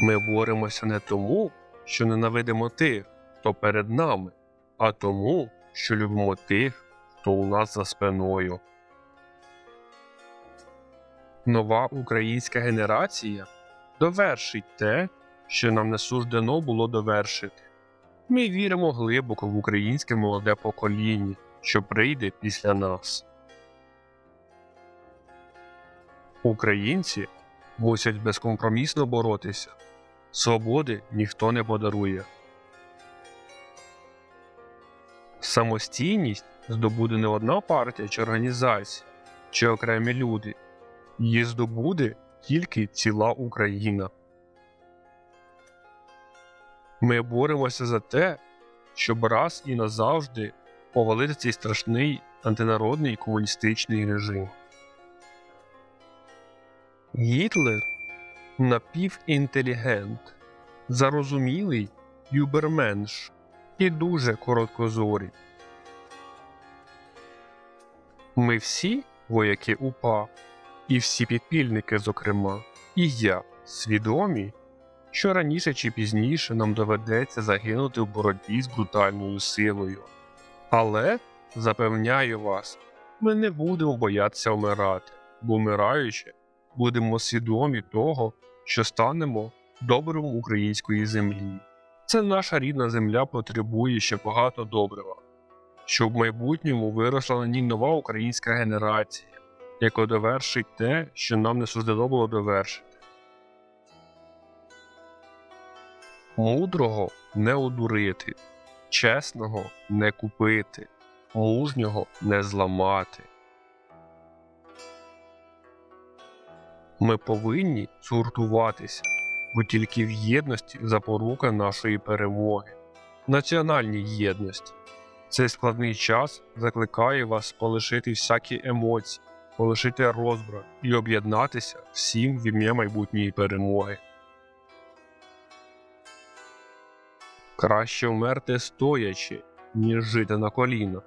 Ми боремося не тому, що ненавидимо тих, хто перед нами, а тому, що любимо тих, хто у нас за спиною. Нова українська генерація довершить те, що нам не суждено було довершити. Ми віримо глибоко в українське молоде покоління, що прийде після нас. Українці мусять безкомпромісно боротися. Свободи ніхто не подарує. Самостійність здобуде не одна партія чи організація, чи окремі люди. Її здобуде тільки ціла Україна. Ми боремося за те, щоб раз і назавжди повалити цей страшний антинародний комуністичний режим. Гітлер напівінтелігент, зарозумілий юберменш і дуже короткозорий. Ми всі вояки УПА, і всі підпільники, зокрема, і я свідомі, що раніше чи пізніше нам доведеться загинути в боротьбі з брутальною силою. Але, запевняю вас, ми не будемо боятися вмирати, бо вмираючи, будемо свідомі того, що станемо добром української землі. Це наша рідна земля потребує ще багато добрива, щоб в майбутньому виросла на ній нова українська генерація, яка довершить те, що нам не суждено було довершити. Мудрого не одурити, чесного не купити, мужнього не зламати. Ми повинні згуртуватися, бо тільки в єдності запорука нашої перемоги, національній єдності. Цей складний час закликає вас полишити всякі емоції, полишити розбрат і об'єднатися всім в ім'я майбутньої перемоги. Краще вмерти стоячи, ніж жити на колінах.